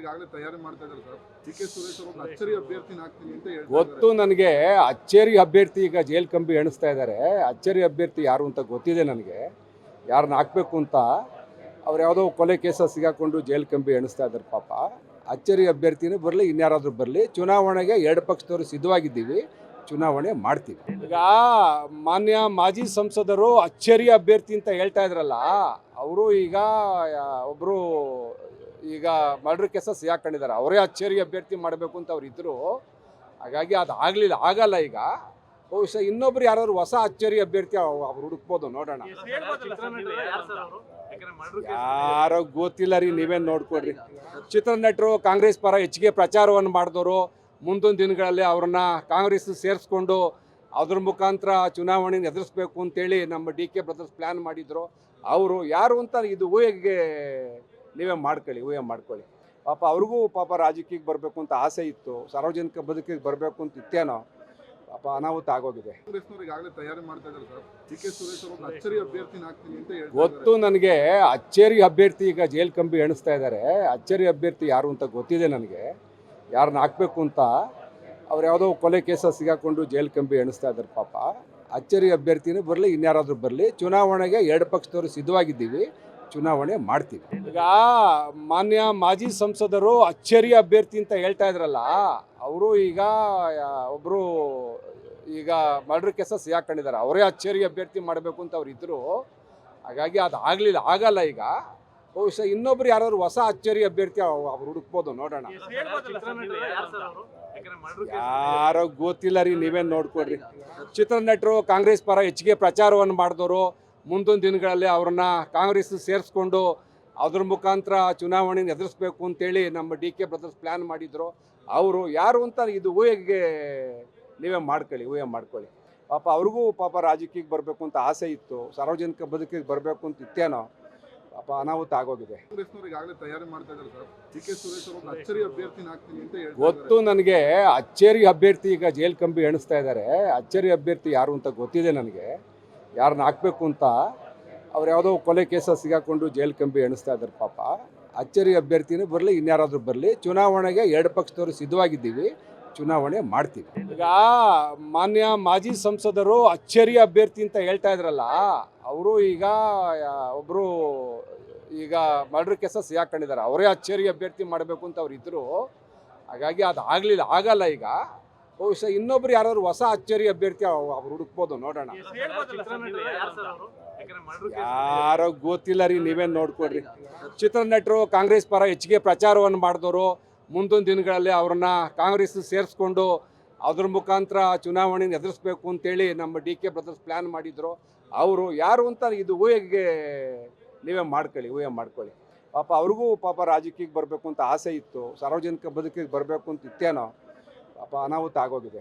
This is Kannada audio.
ಈಗಾಗಲೇ ತಯಾರಿ ಮಾಡ್ತಾ ಇದ್ದಾರೆ ಸರ್. ಡಿ ಸುರೇಶ್ ಅವರು ಅಚ್ಚರಿ ಅಭ್ಯರ್ಥಿನ ಅಂತ ಹೇಳ್ತಾರೆ ಗೊತ್ತು ನನಗೆ ಅಚ್ಚೇರಿ ಅಭ್ಯರ್ಥಿ ಈಗ ಜೈಲ್ ಕಂಬಿ ಎಣಿಸ್ತಾ ಇದ್ದಾರೆ. ಅಚ್ಚೇರಿ ಅಭ್ಯರ್ಥಿ ಯಾರು ಅಂತ ಗೊತ್ತಿದೆ ನನಗೆ. ಯಾರನ್ನ ಹಾಕ್ಬೇಕು ಅಂತ ಅವ್ರು ಯಾವುದೋ ಕೊಲೆ ಕೇಸ ಸಿಗಾಕೊಂಡು ಜೈಲ್ ಕಂಬಿ ಎಣಿಸ್ತಾ ಇದ್ದಾರೆ ಪಾಪ. ಅಚ್ಚರಿ ಅಭ್ಯರ್ಥಿನೇ ಬರಲಿ, ಇನ್ಯಾರಾದರೂ ಬರಲಿ, ಚುನಾವಣೆಗೆ ಎರಡು ಪಕ್ಷದವರು ಸಿದ್ಧವಾಗಿದ್ದೀವಿ. ಚುನಾವಣೆ ಮಾಡ್ತೀವಿ. ಈಗ ಮಾನ್ಯ ಮಾಜಿ ಸಂಸದರು ಅಚ್ಚೇರಿ ಅಭ್ಯರ್ಥಿ ಅಂತ ಹೇಳ್ತಾ ಇದ್ರಲ್ಲ, ಅವರು ಈಗ ಒಬ್ಬರು ಈಗ ಮರ್ಡರ್ ಕೇಸಸ್ ಯಾಕಂಡಿದ್ದಾರೆ ಅವರೇ ಅಚ್ಚೇರಿ ಅಭ್ಯರ್ಥಿ ಮಾಡಬೇಕು ಅಂತ ಅವ್ರು ಇದ್ರು. ಹಾಗಾಗಿ ಅದು ಆಗಲಿಲ್ಲ, ಆಗಲ್ಲ ಈಗ. ಬಹುಶಃ ಇನ್ನೊಬ್ರು ಯಾರಾದ್ರು ಹೊಸ ಅಚ್ಚರಿ ಅಭ್ಯರ್ಥಿ ಅವ್- ಅವ್ರು ಹುಡುಕ್ಬೋದು, ನೋಡೋಣ. ಯಾರೋ ಗೊತ್ತಿಲ್ಲ ರೀ ನೀವೇ ನೋಡ್ಕೊಡ್ರಿ ಚಿತ್ರನಟರು, ಕಾಂಗ್ರೆಸ್ ಪರ ಹೆಚ್ಚಿಗೆ ಪ್ರಚಾರವನ್ನು ಮಾಡಿದವರು ಮುಂದೊಂದು ದಿನಗಳಲ್ಲಿ ಅವ್ರನ್ನ ಕಾಂಗ್ರೆಸ್ ಸೇರಿಸ್ಕೊಂಡು ಅದ್ರ ಮುಖಾಂತರ ಚುನಾವಣೆ ಎದುರಿಸ್ಬೇಕು ಅಂತೇಳಿ ನಮ್ಮ ಡಿ ಕೆ ಬ್ರದರ್ಸ್ ಪ್ಲ್ಯಾನ್ ಮಾಡಿದ್ರು. ಅವರು ಯಾರು ಅಂತ ಇದು ಊಹೆಗೆ ನೀವೇ ಮಾಡ್ಕೊಳ್ಳಿ ಊಹೆ ಮಾಡ್ಕೊಳ್ಳಿ. ಪಾಪ ಅವ್ರಿಗೂ ಪಾಪ ರಾಜಕೀಯಕ್ಕೆ ಬರಬೇಕು ಅಂತ ಆಸೆ ಇತ್ತು ಸಾರ್ವಜನಿಕ ಬದುಕಿಗೆ ಬರಬೇಕು ಅಂತ ಇತ್ತೇನೋ ಪಾಪ ಅನಾಹುತ ಆಗೋಗಿದೆ. ಗೊತ್ತು ನನಗೆ ಅಚ್ಚೇರಿ ಅಭ್ಯರ್ಥಿ ಈಗ ಜೈಲ್ ಕಂಬಿ ಎಣಿಸ್ತಾ ಇದ್ದಾರೆ. ಅಚ್ಚೇರಿ ಅಭ್ಯರ್ಥಿ ಯಾರು ಅಂತ ಗೊತ್ತಿದೆ ನನಗೆ. ಯಾರನ್ನ ಹಾಕ್ಬೇಕು ಅಂತ ಅವ್ರು ಯಾವುದೋ ಕೊಲೆ ಕೇಸ ಸಿಗಾಕೊಂಡು ಜೈಲ್ ಕಂಬಿ ಎಣಿಸ್ತಾ ಇದ್ದಾರೆ ಪಾಪ. ಅಚ್ಚರಿ ಅಭ್ಯರ್ಥಿನೂ ಬರಲಿ ಇನ್ಯಾರಾದರೂ ಬರಲಿ ಚುನಾವಣೆಗೆ ಎರಡು ಪಕ್ಷದವರು ಸಿದ್ಧವಾಗಿದ್ದೀವಿ. ಚುನಾವಣೆ ಮಾಡ್ತೀವಿ. ಈಗ ಮಾನ್ಯ ಮಾಜಿ ಸಂಸದರು ಅಚ್ಚರಿ ಅಭ್ಯರ್ಥಿ ಅಂತ ಹೇಳ್ತಾ ಇದ್ರಲ್ಲ ಅವರು ಈಗ ಒಬ್ಬರು ಈಗ ಮರ್ಡರ್ ಕೇಸಸ್ ಯಾಕಂಡಿದ್ದಾರೆ ಅವರೇ ಅಚ್ಚರಿ ಅಭ್ಯರ್ಥಿ ಮಾಡಬೇಕು ಅಂತ ಅವ್ರು ಇದ್ದರು ಹಾಗಾಗಿ ಅದು ಆಗಲಿಲ್ಲ ಆಗಲ್ಲ ಈಗ. ಬಹುಶಃ ಇನ್ನೊಬ್ರು ಯಾರಾದ್ರು ಹೊಸ ಅಚ್ಚರಿ ಅಭ್ಯರ್ಥಿ ಅವ್- ಅವ್ರು ಹುಡುಕ್ಬೋದು ನೋಡೋಣ. ಯಾರೋ ಗೊತ್ತಿಲ್ಲ ರೀ ನೀವೇನು ನೋಡ್ಕೊಡ್ರಿ ಚಿತ್ರನಟರು ಕಾಂಗ್ರೆಸ್ ಪರ ಹೆಚ್ಚಿಗೆ ಪ್ರಚಾರವನ್ನು ಮಾಡಿದವರು ಮುಂದೊಂದು ದಿನಗಳಲ್ಲಿ ಅವ್ರನ್ನ ಕಾಂಗ್ರೆಸ್ ಸೇರಿಸ್ಕೊಂಡು ಅದ್ರ ಮುಖಾಂತರ ಚುನಾವಣೆ ಎದುರಿಸ್ಬೇಕು ಅಂತೇಳಿ ನಮ್ಮ ಡಿ ಕೆ ಬ್ರದರ್ಸ್ ಪ್ಲ್ಯಾನ್ ಮಾಡಿದ್ರು. ಅವರು ಯಾರು ಅಂತ ಇದು ಊಹೆಗೆ ನೀವೇ ಮಾಡ್ಕೊಳ್ಳಿ ಊಹೆ ಮಾಡ್ಕೊಳ್ಳಿ. ಪಾಪ ಅವ್ರಿಗೂ ಪಾಪ ರಾಜಕೀಯಕ್ಕೆ ಬರಬೇಕು ಅಂತ ಆಸೆ ಇತ್ತು ಸಾರ್ವಜನಿಕ ಬದುಕಿಗೆ ಬರಬೇಕು ಅಂತ ಇತ್ತೇನೋ ಪಾಪ ಅನಾಹುತ ಆಗೋಗಿದೆ. ಕಾಂಗ್ರೆಸ್ನವ್ರು ಈಗಾಗಲೇ ತಯಾರಿ ಮಾಡ್ತಾ ಇದ್ದಾರೆ ಸರ್. ಡಿ ಕೆ ಸುರೇಶ್ ಅವರು ಅಚ್ಚರಿ ಅಭ್ಯರ್ಥಿನ ಹಾಕ್ತೀನಿ ಅಂತ ಹೇಳ್ತಾ ಗೊತ್ತು ನನಗೆ ಅಚ್ಚೇರಿ ಅಭ್ಯರ್ಥಿ ಈಗ ಜೈಲ್ ಕಂಬಿ ಎಣಿಸ್ತಾ ಇದ್ದಾರೆ. ಅಚ್ಚೇರಿ ಅಭ್ಯರ್ಥಿ ಯಾರು ಅಂತ ಗೊತ್ತಿದೆ ನನಗೆ. ಯಾರನ್ನ ಹಾಕ್ಬೇಕು ಅಂತ ಅವ್ರು ಯಾವುದೋ ಕೊಲೆ ಕೇಸ ಸಿಗಾಕೊಂಡು ಜೈಲ್ ಕಂಬಿ ಎಣಿಸ್ತಾ ಇದ್ದಾರೆ ಪಾಪ. ಅಚ್ಚರಿ ಅಭ್ಯರ್ಥಿನೇ ಬರಲಿ, ಇನ್ಯಾರಾದರೂ ಬರಲಿ, ಚುನಾವಣೆಗೆ ಎರಡು ಪಕ್ಷದವರು ಸಿದ್ಧವಾಗಿದ್ದೀವಿ, ಚುನಾವಣೆ ಮಾಡ್ತೀವಿ. ಈಗ ಮಾನ್ಯ ಮಾಜಿ ಸಂಸದರು ಅಚ್ಚರಿ ಅಭ್ಯರ್ಥಿ ಅಂತ ಹೇಳ್ತಾ ಇದ್ರಲ್ಲ, ಅವರು ಈಗ ಒಬ್ಬರು ಈಗ ಮರ್ಡರ್ ಕೇಸ ಸಿಗಾಕೊಂಡಿದ್ದಾರೆ. ಅವರೇ ಅಚ್ಚರಿ ಅಭ್ಯರ್ಥಿ ಮಾಡಬೇಕು ಅಂತ ಅವ್ರು ಇದ್ರು. ಹಾಗಾಗಿ ಅದು ಆಗಲಿಲ್ಲ, ಆಗಲ್ಲ ಈಗ. ಬಹುಶಃ ಇನ್ನೊಬ್ರು ಯಾರಾದ್ರು ಹೊಸ ಅಚ್ಚರಿ ಅಭ್ಯರ್ಥಿ ಅವ್- ಅವ್ರು ಹುಡುಕ್ಬೋದು ನೋಡೋಣ. ಯಾರೋ ಗೊತ್ತಿಲ್ಲ ರೀ ನೀವೇನು ನೋಡ್ಕೊಡ್ರಿ ಚಿತ್ರನಟರು ಕಾಂಗ್ರೆಸ್ ಪರ ಹೆಚ್ಚಿಗೆ ಪ್ರಚಾರವನ್ನು ಮಾಡಿದವರು ಮುಂದೊಂದು ದಿನಗಳಲ್ಲಿ ಅವ್ರನ್ನ ಕಾಂಗ್ರೆಸ್ ಸೇರಿಸ್ಕೊಂಡು ಅದ್ರ ಮುಖಾಂತರ ಚುನಾವಣೆ ಎದುರಿಸ್ಬೇಕು ಅಂತೇಳಿ ನಮ್ಮ ಡಿ ಕೆ ಬ್ರದರ್ಸ್ ಪ್ಲ್ಯಾನ್ ಮಾಡಿದ್ರು. ಅವರು ಯಾರು ಅಂತ ಇದು ಊಹೆಗೆ ನೀವೇ ಮಾಡ್ಕೊಳ್ಳಿ ಊಹೆ ಮಾಡ್ಕೊಳ್ಳಿ. ಪಾಪ ಅವ್ರಿಗೂ ಪಾಪ ರಾಜಕೀಯಕ್ಕೆ ಬರಬೇಕು ಅಂತ ಆಸೆ ಇತ್ತು ಸಾರ್ವಜನಿಕ ಬದುಕಿಗೆ ಬರಬೇಕು ಅಂತ ಇತ್ತೇನೋ. ಪಾಪ ಅನಾಹುತ ಆಗೋಗಿದೆ.